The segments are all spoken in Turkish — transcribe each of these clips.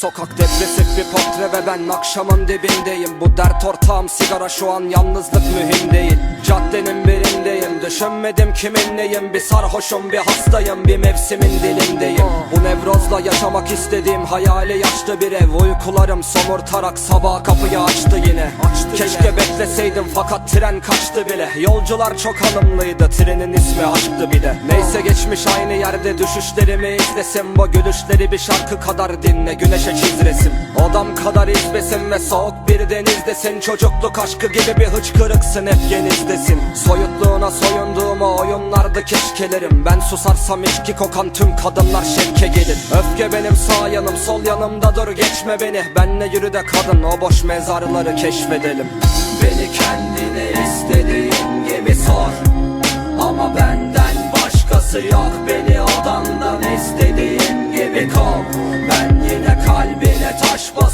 Sokak depresif bir portre ve ben akşamın dibindeyim. Bu dert ortağım sigara şu an yalnızlık mühim değil. Caddenin birindeyim düşünmedim kimin neyim. Bir sarhoşum bir hastayım bir mevsimin dilindeyim. Bu nevrozla yaşamak istediğim hayali yaşlı bir ev. Uykularım somurtarak sabah kapıyı açtı yine. Keşke bekleseydim fakat tren kaçtı bile. Yolcular çok hanımlıydı trenin ismi aşktı bir de. Neyse geçmiş aynı yerde düşüşlerimi izlesin. Bu gülüşleri bir şarkı kadar dinle güneşe çiz resim Odam kadar izbesin ve soğuk bir denizdesin. Çocukluk aşkı gibi bir hıçkırıksın hep genizdesin Soyutluğuna soyunduğum o oyunlarda keşkelerim. Ben susarsam içki kokan tüm kadınlar şevke gelir. Öfke benim sağ yanım sol yanımda dur geçme beni. Benle yürü de kadın o boş mezarları keşfedelim. Beni kendine istediğin gibi sor. Ama benden başkası yok Beni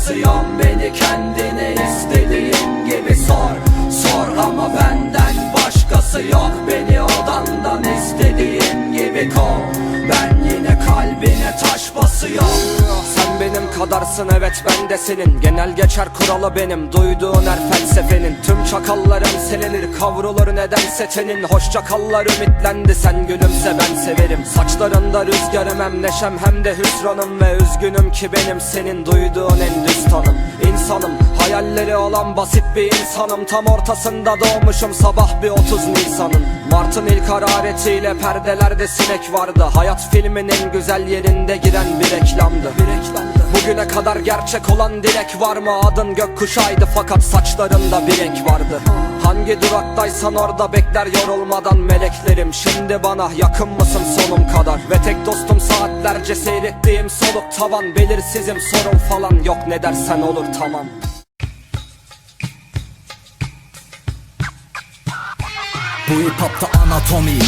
basıyorum Beni kendine istediğin gibi sor. Sor ama benden başkası yok Beni odandan istediğin gibi kov. Ben yine kalbine taş benim kadarsın evet ben de senin. Genel geçer kuralı benim. Duyduğun her felsefenin. Tüm çakallarım selenir Kavrulur nedense tenin. Hoşça kallar ümitlendi. Sen gülümse ben severim. Saçlarında rüzgarım hem neşem. Hem de hüsranım Ve üzgünüm ki benim senin duyduğun en düz İnsanım hayalleri olan basit bir insanım. Tam ortasında doğmuşum. Sabah bir 30 Nisan'ın Mart'ın ilk hararetiyle perdelerde sinek vardı. Hayat filmin en güzel yerinde giren bir reklamdı. Bir reklamdı. Bugüne kadar gerçek olan dilek var mı? Adın gökkuşağıydı. Fakat saçlarında bir renk vardı. Hangi duraktaysan orada bekler yorulmadan meleklerim. Şimdi bana yakın mısın sonum kadar? Ve tek dostum saatlerce seyrettiğim soluk tavan. Belirsizim sorun falan yok. Ne dersen olur tamam Bu hip hopta anatomi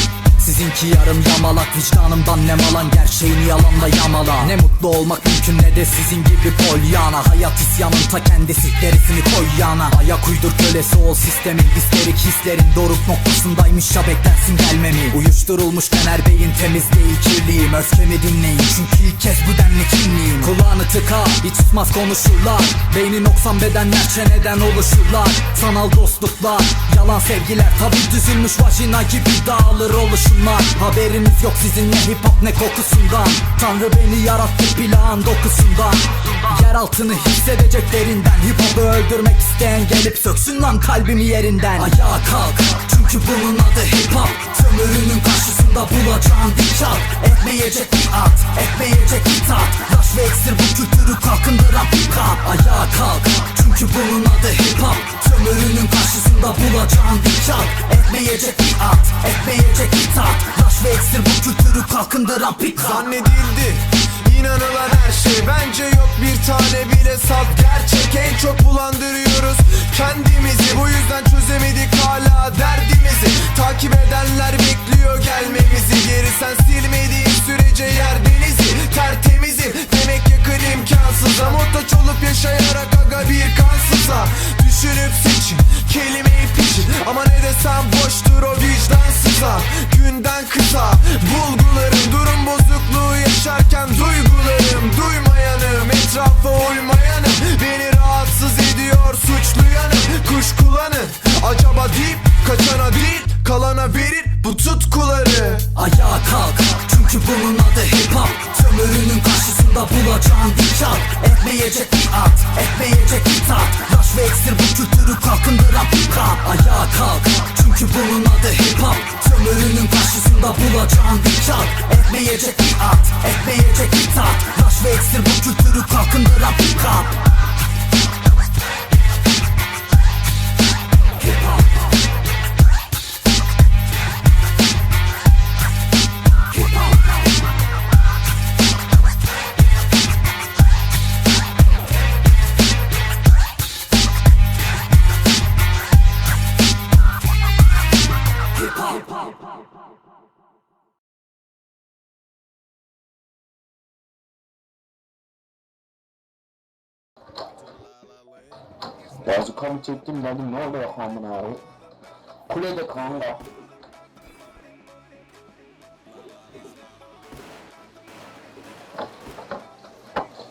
Sizinki yarım yamalak Vicdanımdan nem alan gerçeğini yalanla yamala. Ne mutlu olmak mümkün ne de sizin gibi polyana. Hayat isyanın ta kendisi derisini koy yana. Ayak uydur kölesi ol sistemin Histerik hislerin doruk noktasındaymış. Ya beklersin gelmemi. Uyuşturulmuş kenar beyin temiz değil kirliyim. Öfkemi dinleyin çünkü ilk kez bu denli kimliğim. Kulağını tıka hiç susmaz konuşurlar. Beyni noksan bedenler çeneden oluşurlar. Sanal dostluklar yalan sevgiler Tabi düzülmüş vajina gibi dağılır oluşumlar Haberiniz yok sizin ne hip hop ne kokusundan. Tanrı beni yarattı plağın dokusundan. Yer altını hissedeceklerinden. Hip hop'u öldürmek isteyen gelip söksün lan kalbimi yerinden. Ayağa kalk çünkü bunun adı hip hop. Sömürünün karşısında bulacağın dik çat Etmeyecek bir at, etmeyecek bir tat. Yaş ve eksir bu kültürü kalkındıran hip hop Ayağa kalk çünkü bunun adı hip hop. Sömürünün karşısında bulacağın dik çat Etmeyecek bir at, bir tat Yaş ve eksir bu kültürü kalkındıran pick up Zannedildi inanılan her şey. Bence yok bir tane bile saf. Gerçek En çok bulandırıyoruz kendimizi. Bu yüzden çözemedik hala derdimizi. Takip edenler bekliyor gelmemizi. Geri sen silmediğin sürece yer denizi. Tertemizim demek yakın imkansıza. Muhtaç olup yaşayarak aga bir kansıza. Düşünüp seçin kelimeyi pişir Ama ne desem suçlu yanım Kuşkulanın acaba deyip kaçana değil Kalana verir bu tutkuları. Ayağa kalk çünkü bunun adı hip hop. Sömürünün karşısında bulacağın dik çat Etmeyecek bir at, etmeyecek bir tat. Yaş ve eksir bu kültürü kalkındıran pick up Ayağa kalk çünkü bunun adı hip hop. Sömürünün karşısında bulacağın dik çat Etmeyecek bir at, etmeyecek bir tat. Yaş ve eksir bu kültürü kalkındıran pick up Bazı kamı çektim dedim ne oluyor amına abi. Kulede kanka.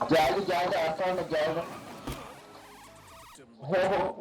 Geldi geldi Ersan da geldi. Ho ho.